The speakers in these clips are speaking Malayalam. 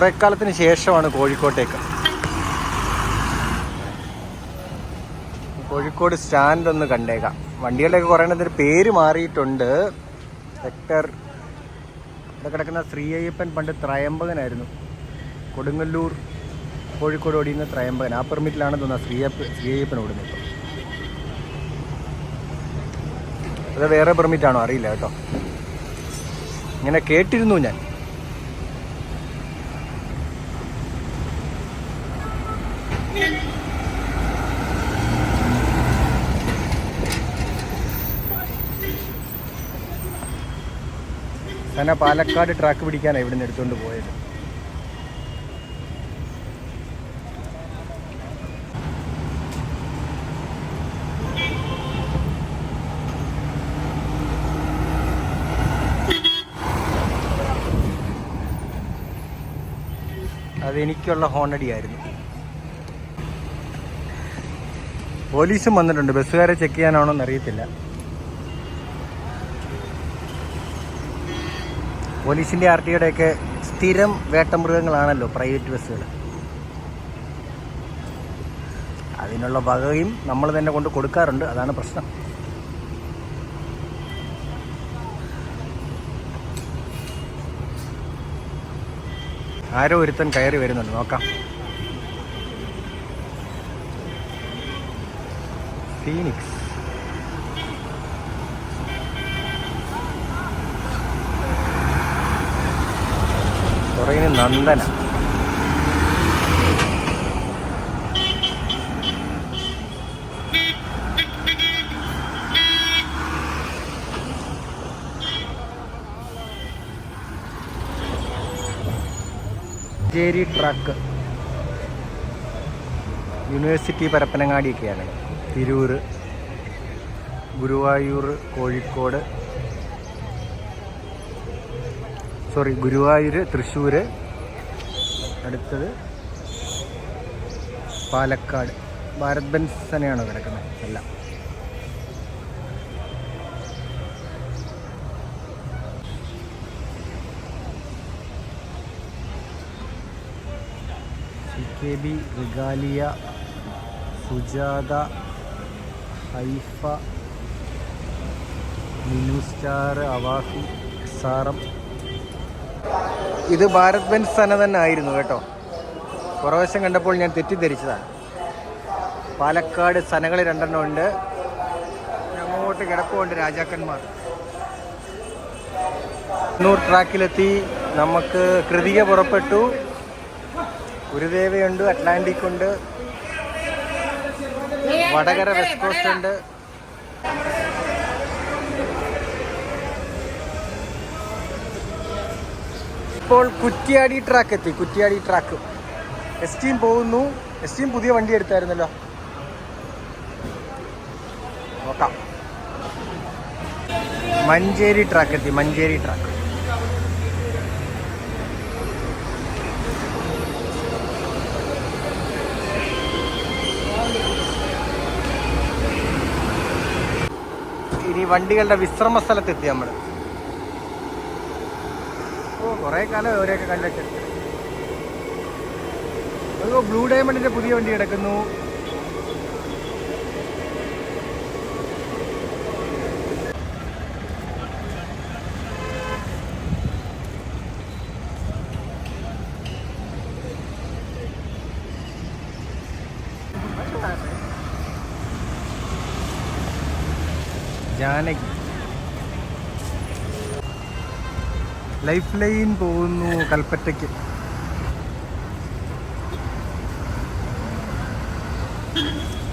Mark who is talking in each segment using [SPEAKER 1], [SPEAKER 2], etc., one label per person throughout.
[SPEAKER 1] കുറേക്കാലത്തിന് ശേഷമാണ് കോഴിക്കോട്ടേക്ക്. കോഴിക്കോട് സ്റ്റാൻഡ് ഒന്ന് കണ്ടേക്കാം. വണ്ടികളുടെയൊക്കെ കുറേ എണ്ണത്തിന് പേര് മാറിയിട്ടുണ്ട്. സെക്ടർ ഇവിടെ കിടക്കുന്ന ശ്രീ അയ്യപ്പൻ പണ്ട് ത്രയംബകനായിരുന്നു. കൊടുങ്ങല്ലൂർ കോഴിക്കോട് ഓടിയുന്ന ത്രയമ്പകൻ ആ പെർമിറ്റിലാണ് തോന്നുന്നത് ശ്രീ ശ്രീ അയ്യപ്പൻ ഓടുന്നത്. അത് വേറെ പെർമിറ്റാണോ? അറിയില്ല കേട്ടോ. ഇങ്ങനെ കേട്ടിരുന്നു ഞാൻ. സന പാലക്കാട് ട്രാക്ക് പിടിക്കാനാണ് ഇവിടുന്ന് എടുത്തുകൊണ്ട് പോയത്. അതെനിക്കുള്ള ഹോണടിയായിരുന്നു. പോലീസും വന്നിട്ടുണ്ട്. ബസ്സുകാരെ ചെക്ക് ചെയ്യാനാണോ എന്നറിയത്തില്ല പോലീസിന്റെ ആർ ടി ഒക്കെ സ്ഥിരം വേട്ടമൃഗങ്ങളാണല്ലോ പ്രൈവറ്റ് ബസ്സുകൾ അതിനുള്ള വകയും നമ്മൾ തന്നെ കൊണ്ട് കൊടുക്കാറുണ്ട്. അതാണ് പ്രശ്നം. ആരോ ഒരുത്തൻ കയറി വരുന്നുണ്ട്. നോക്കാം. ഫീനിക്സ്. പുറകിന് നന്ദന. മഞ്ചേരി ട്രക്ക്. യൂണിവേഴ്സിറ്റി പരപ്പനങ്ങാടിയൊക്കെയാണ്. തിരൂർ ഗുരുവായൂർ കോഴിക്കോട് സോറി ഗുരുവായൂർ തൃശ്ശൂർ അടുത്തത് പാലക്കാട്. ഭാരത് ബെൻസ് തന്നെയാണോ കിടക്കുന്നത്? അല്ല. K B Regalia Sujatha Haifa Minu star Awafi M ഇത് ഭാരത് ബെൻസ് സന തന്നെ ആയിരുന്നു കേട്ടോ. പുറവശം കണ്ടപ്പോൾ ഞാൻ തെറ്റിദ്ധരിച്ചതാണ്. പാലക്കാട് സനകൾ രണ്ടെണ്ണം ഉണ്ട്. അങ്ങോട്ട് കിടപ്പുണ്ട് രാജാക്കന്മാർ. കണ്ണൂർ ട്രാക്കിലെത്തി. നമുക്ക് കൃതിക പുറപ്പെട്ടു. ഗുരുദേവയുണ്ട് അറ്റ്ലാന്റിക് ഉണ്ട് വടകര വെസ്റ്റ് കോസ്റ്റ് ഉണ്ട്. ഇപ്പോൾ കുറ്റിയാടി ട്രാക്ക് എത്തി. കുറ്റിയാടി ട്രാക്ക് എസ് ടീം പോകുന്നു. എസ് ടീം പുതിയ വണ്ടി എടുത്തായിരുന്നല്ലോ. നോക്കാം. മഞ്ചേരി ട്രാക്ക് എത്തി. മഞ്ചേരി ട്രാക്ക് ഇനി വണ്ടികളുടെ വിശ്രമ സ്ഥലത്തെത്തി നമ്മൾ കുറേ കാലം അവരെയൊക്കെ കണ്ടിട്ട് അയ്യോ ബ്ലൂ ഡയമണ്ടിന്റെ പുതിയ വണ്ടി കിടക്കുന്നു. ജാനകി. ലൈഫ് ലൈൻ പോകുന്നു കൽപ്പറ്റയ്ക്ക്.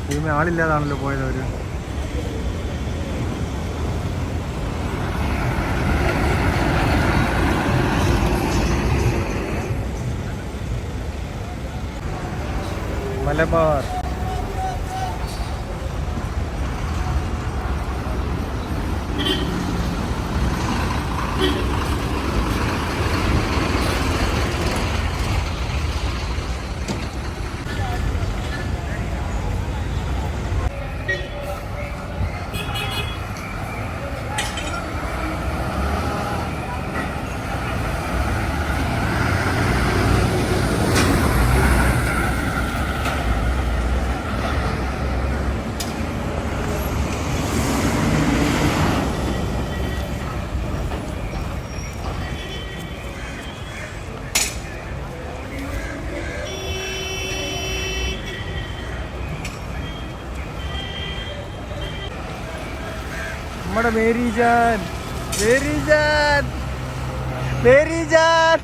[SPEAKER 1] ഭൂമി ആളില്ലാതാണല്ലോ പോയത് അവർ. മലബാർ. നമ്മുടെ മേരിജാൻ. മേരിജാൻ. മേരി ജാൻ മേരി ജാൻ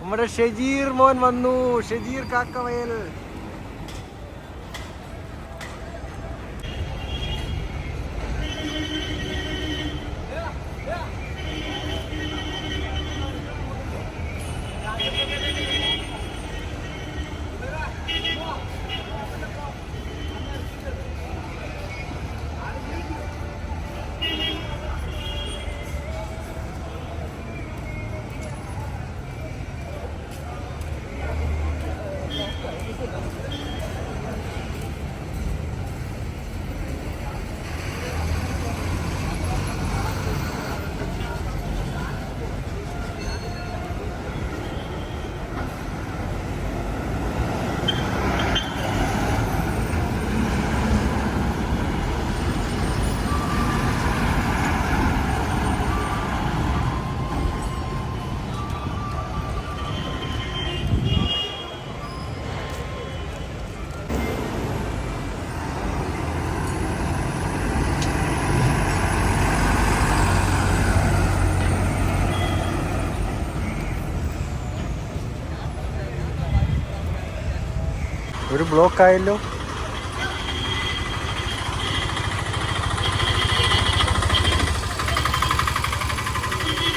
[SPEAKER 1] നമ്മുടെ ഷെജീർ മോൻ വന്നു. ഷെജീർ കാക്കവയൽ. ബ്ലോക്ക് ആയല്ലോ.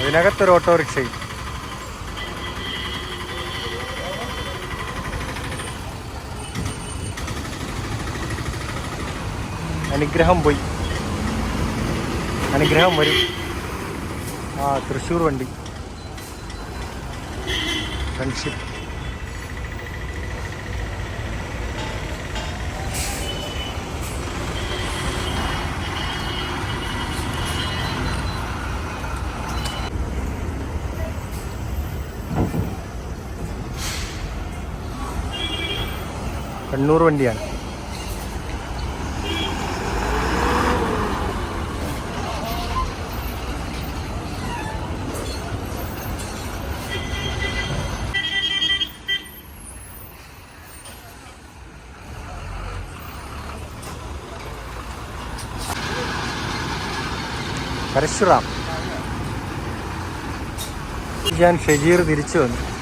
[SPEAKER 1] അതിനകത്തൊരു ഓട്ടോറിക്ഷയും അനുഗ്രഹം പോയി. അനുഗ്രഹം വരും. ആ തൃശ്ശൂർ വണ്ടി. ഫ്രണ്ട്ഷിപ്പ് കണ്ണൂർ വണ്ടിയാണ്. പരശുറാം. ഞാൻ ഷജീർ തിരിച്ചു വന്നു.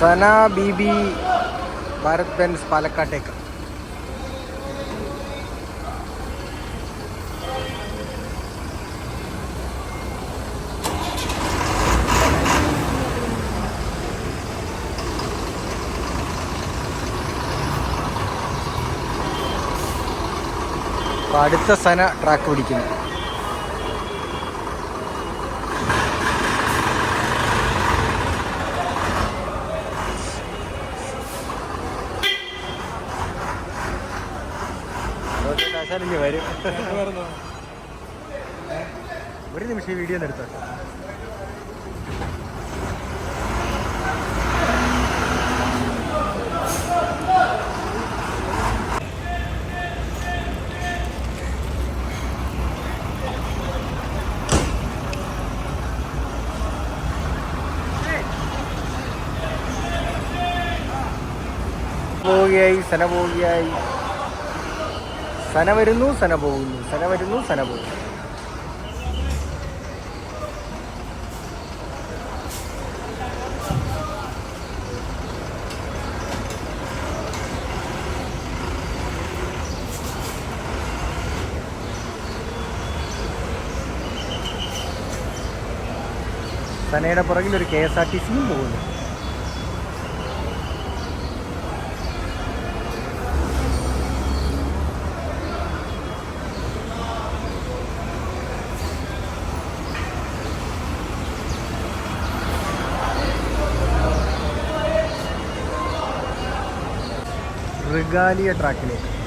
[SPEAKER 1] സന ബീബി ഭാരത് ബെൻസ് പാലക്കാട്ടേക്ക്. അടുത്ത സന ട്രാക്ക് പിടിക്കുന്നു. ആശാനിങ്ങ് വരും. ഒരു നിമിഷം വീഡിയോ എടുത്തോ പോവുകയായി സ്ഥലം പോവുകയായി. സന വരുന്നു സന പോകുന്നു. സന വരുന്നു സന പോകുന്നു. സനയുടെ പുറകിൽ ഒരു കെ എസ് ആർ ടി സിയും പോകുന്നു. റിഗാലിയ ട്രാക്കിലേക്ക്